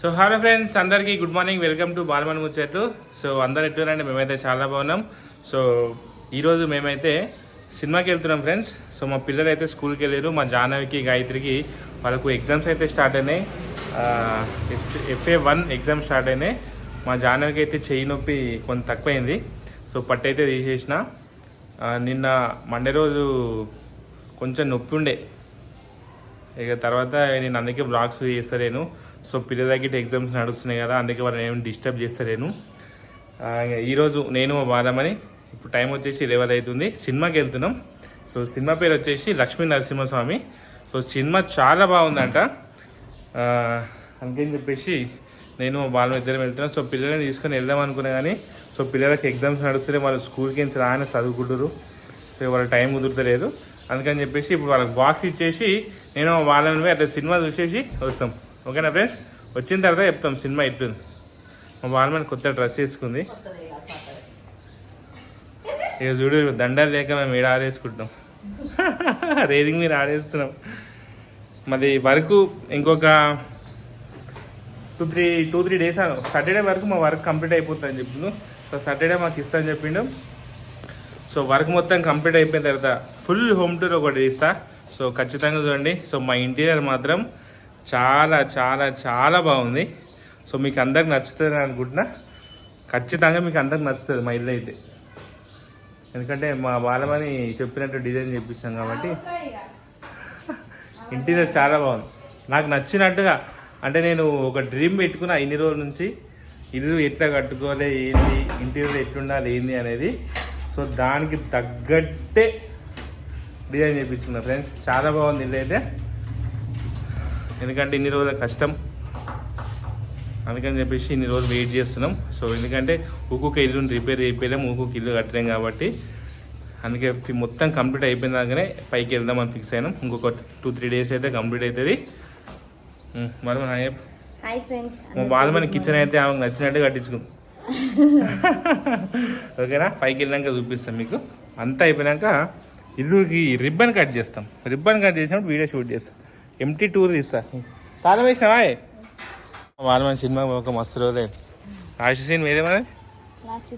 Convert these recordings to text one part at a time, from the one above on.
So hello friends అందరికీ good morning welcome to Balaman ముచ్చట్లు so అందరు ఎట్టున్నారండి మేమైతే చాలా బాగున్నాం. సో ఈరోజు మేమైతే సినిమాకి వెళ్తున్నాం ఫ్రెండ్స్ సో మా పిల్లలు అయితే స్కూల్కి వెళ్ళారు మా జాహ్నవికి గాయత్రికి. వాళ్ళకు ఎగ్జామ్స్ అయితే స్టార్ట్ అయినాయి. ఎఫ్ఏ వన్ ఎగ్జామ్ స్టార్ట్ అయినాయి. మా జాహ్నవికి అయితే చెయ్యి నొప్పి కొంత తక్కువైంది. సో పట్టు అయితే తీసేసిన. నిన్న మండే రోజు కొంచెం నొప్పి ఉండే. ఇక తర్వాత నేను అందుకే బ్లాగ్స్ చేస్తలేను. సో పిల్లలకి ఎగ్జామ్స్ నడుస్తున్నాయి కదా అందుకే వాళ్ళని ఏమి డిస్టర్బ్ చేస్తలేను. ఈరోజు నేను మా బాలమని ఇప్పుడు టైం వచ్చేసి లెవెల్ అవుతుంది సినిమాకి వెళ్తున్నాం. సో సినిమా పేరు వచ్చేసి లక్ష్మీ నరసింహస్వామి. సో సినిమా చాలా బాగుందంట. అందుకని చెప్పేసి నేను మా బాలం ఇద్దరం వెళ్తున్నాం. సో పిల్లల్ని తీసుకొని వెళ్దాం అనుకున్నా కానీ సో పిల్లలకి ఎగ్జామ్స్ నడుస్తే వాళ్ళు స్కూల్కి నుంచి రాని చదువుకుంటారు సో వాళ్ళ టైం కుదురుతలేదు. అందుకని చెప్పేసి ఇప్పుడు వాళ్ళకి బాక్స్ ఇచ్చేసి నేను వాళ్ళని అట్లా సినిమా చూసేసి వస్తాం. ఓకేనా ఫ్రెండ్స్? వచ్చిన తర్వాత చెప్తాం సినిమా ఎట్లుంది మా వాళ్ళని కొత్త డ్రెస్ వేసుకుంది. ఇక చూడు దండాలు లేక మేము ఈడ ఆడేసుకుంటాం రేదింగ్ మీరు ఆడేస్తున్నాం మరి వరకు ఇంకొక two three two three days Saturday వరకు మా వర్క్ కంప్లీట్ అయిపోతుందని చెప్పిండు. సో సాటర్డే మాకు ఇస్తా అని చెప్పిండు. సో వర్క్ మొత్తం కంప్లీట్ అయిపోయిన తర్వాత ఫుల్ హోమ్ టూర్ ఒకటి ఇస్తా సో ఖచ్చితంగా చూడండి. సో మా ఇంటీరియర్ మాత్రం చాలా చాలా చాలా బాగుంది. సో మీకు అందరికి నచ్చుతుంది అనుకుంటున్నా. ఖచ్చితంగా మీకు అందరికి నచ్చుతుంది మా ఇల్లు అయితే. ఎందుకంటే మా బాలమని చెప్పినట్టు డిజైన్ చేపిస్తాం కాబట్టి. ఇంటీరియర్ చాలా బాగుంది. నాకు నచ్చినట్టుగా అంటే నేను ఒక డ్రీమ్ పెట్టుకున్నా ఇన్ని రోజుల నుంచి. ఇల్లు ఎట్లా కట్టుకోవాలి ఏంది ఇంటీరియర్ ఎట్లుండాలి ఏంది అనేది. సో దానికి తగ్గట్టే డిజైన్ చేయించుకున్నా ఫ్రెండ్స్ చాలా బాగుంది ఇల్లు అయితే. ఎందుకంటే ఇన్ని రోజుల కష్టం. అందుకని చెప్పేసి ఇన్ని రోజులు వెయిట్ చేస్తున్నాం. సో ఎందుకంటే ఒక్కొక్క ఇల్లుని రిపేర్ చేయలేము ఒక్కొక్క ఇల్లు కట్టలేం కాబట్టి. అందుకే మొత్తం కంప్లీట్ అయిపోయిన దాకానే పైకి వెళ్దామని ఫిక్స్ అయినాం. ఇంకొక టూ త్రీ డేస్ అయితే కంప్లీట్ అవుతుంది మరి హాయ్ ఫ్రెండ్స్ బాలమని కిచెన్ అయితే ఆమెకు నచ్చినట్టు కట్టించుకుంది ఓకేనా? పైకి వెళ్ళాక చూపిస్తాం మీకు. అంతా అయిపోయినాక ఇల్లుకి రిబ్బన్ కట్ చేస్తాం. రిబ్బన్ కట్ చేసినప్పుడు వీడియో షూట్ చేస్తాం. ఎంటీ టూర్ తీస్తా. తాళం వేసినావా? బాలమని సినిమా ఒక మస్తు రోజే రాసి సీన్ మీదే మన లాస్ట్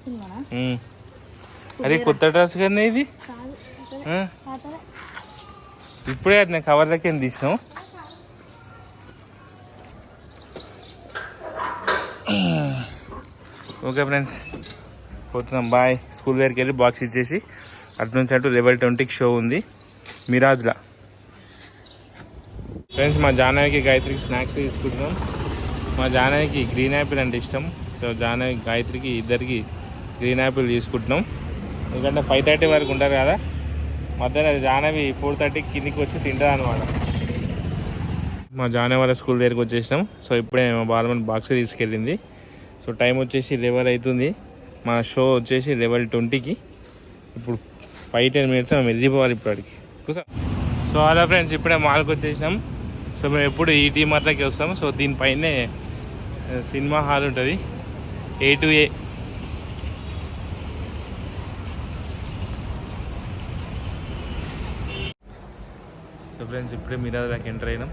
అరే కొత్త డ్రెస్ కదా ఇది. ఇప్పుడే అది నేను కవర్ దగ్గర తీసినావు? ఓకే ఫ్రెండ్స్ పోతున్నాం. బాయ్. స్కూల్ దగ్గరికి వెళ్ళి బాక్స్ ఇచ్చేసి అటు నుంచి అటు లెవెల్ ట్వంటీకి షో ఉంది. మిరాజ్లా. ఫ్రెండ్స్ మా జానవికి గాయత్రికి స్నాక్స్ తీసుకుంటున్నాం. మా జానవికి గ్రీన్ యాపిల్ అంటే ఇష్టం. సో జానవి గాయత్రికి ఇద్దరికి గ్రీన్ యాపిల్ తీసుకుంటున్నాం. ఎందుకంటే ఫైవ్ థర్టీ వరకు ఉంటారు కదా. మధ్యాహ్నం జానవి ఫోర్ థర్టీకి కిందికి వచ్చి తింటుంది అనమాట మా జానవి వాళ్ళ స్కూల్ దగ్గరికి వచ్చేసినాం. సో ఇప్పుడే మా బాలమన్ బాక్స్ తీసుకెళ్ళింది. సో టైం వచ్చేసి లెవెల్ అవుతుంది. మా షో వచ్చేసి లెవెల్ ట్వంటీకి. ఇప్పుడు ఫైవ్ టెన్ మినిట్స్ మేము వెళ్ళిపోవాలి ఇప్పటికి. సో అలా ఫ్రెండ్స్ ఇప్పుడే మాల్కి వచ్చేసినాం. సో మేము ఎప్పుడు ఈ టీ మార్ట్లోకి వస్తాం. సో దీనిపైనే సినిమా హాల్ ఉంటుంది. A to A so friends ఇప్పుడే మిరాజ్లోకి ఎంటర్ అయినాం.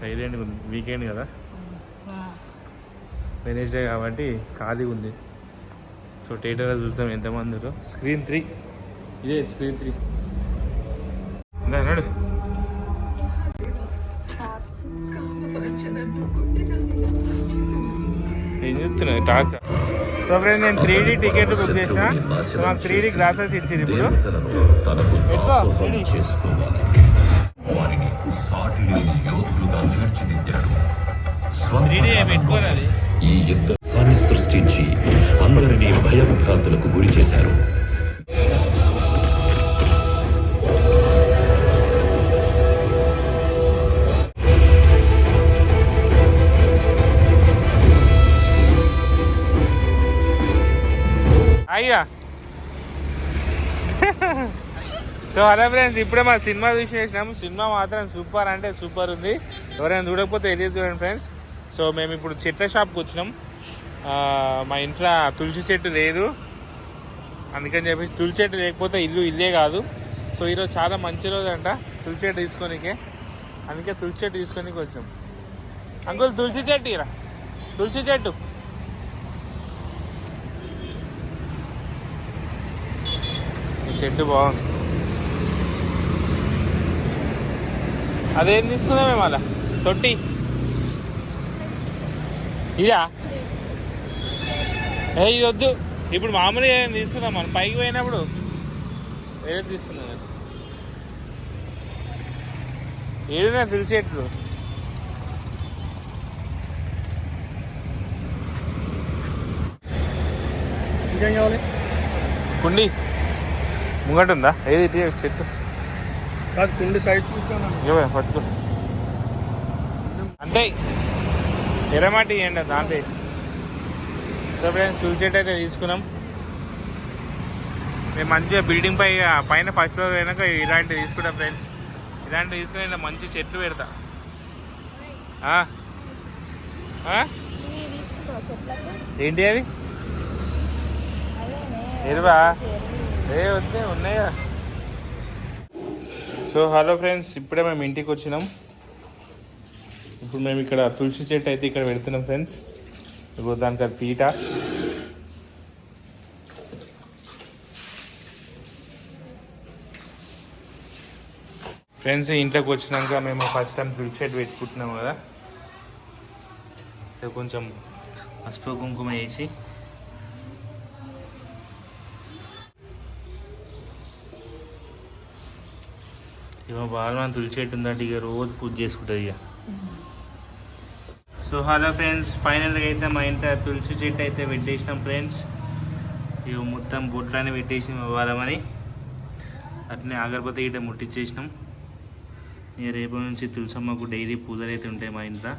సైలెంట్ ఉంది. వీకెండ్ కదా. వెనస్డే కాబట్టి ఖాళీగా ఉంది. సో థియేటర్లో చూస్తాం ఎంతమంది స్క్రీన్ త్రీ. ఇదే స్క్రీన్ త్రీ. నడు. ఏం టార్చ్ సో ఫ్రెండ్ నేను త్రీ డీ టికెట్ బుక్ చేసిన. నాకు త్రీ డీ గ్లాసెస్ ఇచ్చింది ఇప్పుడు. ఈ యుద్ధాన్ని సృష్టించి అందరినీ భయభ్రాంతులకు గురి చేశారు. అయ్యా. సో అదే ఫ్రెండ్స్ ఇప్పుడే మా సినిమా చూసేసినాము సినిమా మాత్రం సూపర్ అంటే సూపర్ ఉంది. ఎవరైనా చూడకపోతే వెళ్ళి చూడండి ఫ్రెండ్స్. సో మేము ఇప్పుడు చెట్ల షాప్కి వచ్చినాం. మా ఇంట్లో తులసి చెట్టు లేదు. అందుకని చెప్పేసి తులసి చెట్టు లేకపోతే ఇల్లు ఇల్లే కాదు. సో ఈరోజు చాలా మంచి రోజు అంట తులసి చెట్టు తీసుకోనికే. అందుకే తులసి చెట్టు తీసుకొని వచ్చాం. అంకుల్ తులసి చెట్టు ఇరా తులసి చెట్టు. ఈ చెట్టు బాగుంది. అదేం తీసుకుందామే మళ్ళా? తొట్టి. ఇదా? ఏ ఇది వద్దు. ఇప్పుడు మామూలుగా ఏం తీసుకుందాం మనం. పైకి పోయినప్పుడు వేరే తీసుకుందాం కదా. ఏడునా తెలిసేట్లు ఇంకేం కావాలి? కుండి. ముంగట ఉందా? ఏది చెట్టు. కాదు కుండి సైడ్ చూసుకున్నాను ఇవ్వ పట్టుకో. అంతే ఎర్రమాటి ఏంటి దాంట్లో సో ఫ్రెండ్స్ తులసి చెట్టు అయితే తీసుకున్నాం. మేము మంచిగా బిల్డింగ్ పై పైన ఫస్ట్ ఫ్లోర్ అయినాక ఇలాంటివి తీసుకుంటాం ఫ్రెండ్స్ ఇలాంటివి తీసుకుని ఇలా మంచి చెట్లు పెడతా. ఏంటి అవి? ఎరువా? ఏ వద్దే ఉన్నాయా? సో హలో ఫ్రెండ్స్ ఇప్పుడే మేము ఇంటికి వచ్చినాం. ఇప్పుడు మేము ఇక్కడ తులసి చెట్టు అయితే ఇక్కడ పెడుతున్నాం ఫ్రెండ్స్ ఇప్పుడు దానికి అది పీట. ఫ్రెండ్స్ ఇంట్లోకి వచ్చినాక మేము ఫస్ట్ టైం తులసి చెట్టు పెట్టుకుంటున్నాం కదా. కొంచెం పసుపు కుంకుమ వేసి. ఇక బాగా మనం ఉందంటే ఇక రోజు పూజ చేసుకుంటుంది ఇక. సో హలో ఫ్రెండ్స్ ఫైనల్గా అయితే మా ఇంట తులసి చెట్టు అయితే పెట్టేసినాం ఫ్రెండ్స్ ఇక మొత్తం బొట్లని పెట్టేసి ఇవ్వాలని అట్నే అగరబత్తి గిట్ట ముట్టించేసినాం ఇక రేపు నుంచి తులసమ్మకు డైలీ పూజలు అయితే ఉంటాయి మా ఇంట్లో.